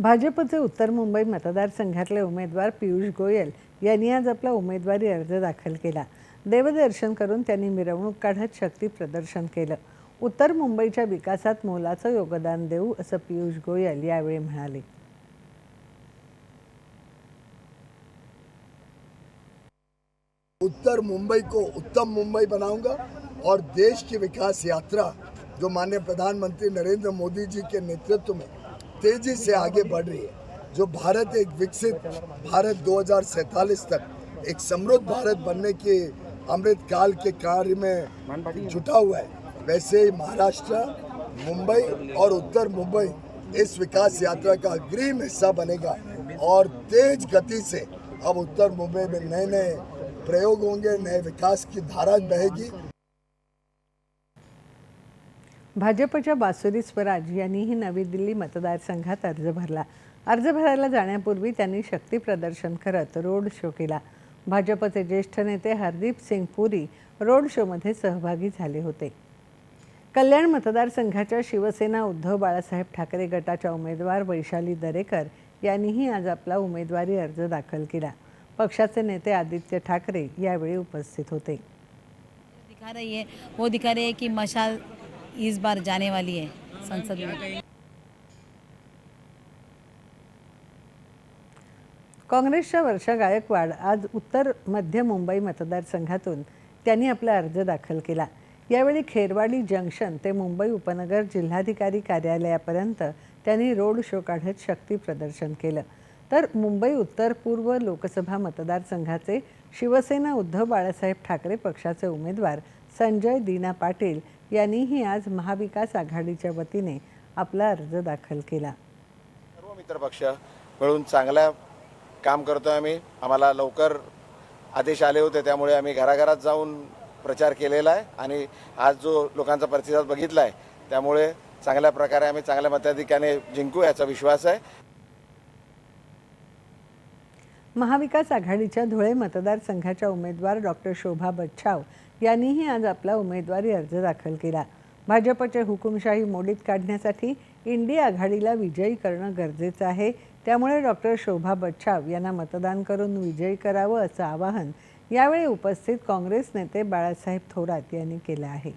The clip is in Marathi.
भाजपचे उत्तर मुंबई मतदारसंघातले उमेदवार पियुष गोयल यांनी आज आपला उमेदवारी अर्ज दाखल केला. देवदर्शन करून त्यांनी मिरवणूक काढत शक्ती प्रदर्शन केलं. उत्तर मुंबईच्या विकासात मोलाचं योगदान देऊ असं पियुष गोयल यावेळी म्हणाले. उत्तर मुंबई को उत्तम मुंबई बनाऊंगा और देश की विकास यात्रा जो माननीय प्रधानमंत्री नरेंद्र मोदी जी के नेतृत्व में तेज़ी से आगे बढ़ रही है। जो भारत एक विकसित भारत 2047 तक एक समृद्ध भारत बनने के अमृत काल के कार्य में जुटा हुआ है। वैसे ही महाराष्ट्र, मुंबई और उत्तर मुंबई इस विकास यात्रा का अग्रिम हिस्सा बनेगा और तेज गति से अब उत्तर मुंबई में नए नए प्रयोग होंगे, नए विकास की धारा बहेगी। भाजपच्या बासुरी स्वराज यांनीही नवी दिल्ली मतदारसंघात अर्ज भरला. अर्ज भरायला जाण्यापूर्वी त्यांनी शक्ती प्रदर्शन करत रोड शो केला. भाजपचे ज्येष्ठ नेते हरदीप सिंग पुरी रोड शोमध्ये सहभागी झाले होते. कल्याण मतदारसंघाच्या शिवसेना उद्धव बाळासाहेब ठाकरे गटाच्या उमेदवार वैशाली दरेकर यांनीही आज आपला उमेदवारी अर्ज दाखल केला. पक्षाचे नेते आदित्य ठाकरे यावेळी उपस्थित होते. दिखा रही है वो दिखा रही है कि मशाल इस बार जाने वाली है संसद में। काँग्रेसच्या वर्षा गायकवाड आज उत्तर मध्य मुंबई मतदारसंघातून त्यांनी आपला अर्ज दाखल केला. यावेळी खेरवाडी जंक्शन ते मुंबई उपनगर जिल्हाधिकारी कार्यालयापर्यंत त्यांनी रोड शो काढत शक्ती प्रदर्शन केलं. तर मुंबई उत्तर पूर्व लोकसभा मतदारसंघाचे शिवसेना उद्धव बाळासाहेब ठाकरे पक्षाचे उमेदवार संजय दीना पाटील यांनीही आज महाविकास आघाडीच्या वतीने आपला अर्ज दाखल केला. सर्व मित्रपक्ष मिळून चांगल्या काम करतो आहे आम्ही. आम्हाला लवकर आदेश आले होते त्यामुळे आम्ही घराघरात जाऊन प्रचार केलेला आहे आणि आज जो लोकांचा प्रतिसाद बघितला आहे त्यामुळे चांगल्या प्रकारे आम्ही चांगल्या मताधिक्याने जिंकू याचा विश्वास आहे. महाविकास आघाडीच्या धुळे मतदारसंघाच्या उमेदवार डॉक्टर शोभा बच्छाव यांनीही आज आपला उमेदवारी अर्ज दाखल केला. भाजपचे हुकुमशाही मोडीत काढण्यासाठी इंडिया आघाडीला विजयी करणं गरजेचं आहे. त्यामुळे डॉक्टर शोभा बच्छाव यांना मतदान करून विजयी करावं असं आवाहन यावेळी उपस्थित काँग्रेस नेते बाळासाहेब थोरात यांनी केलं आहे.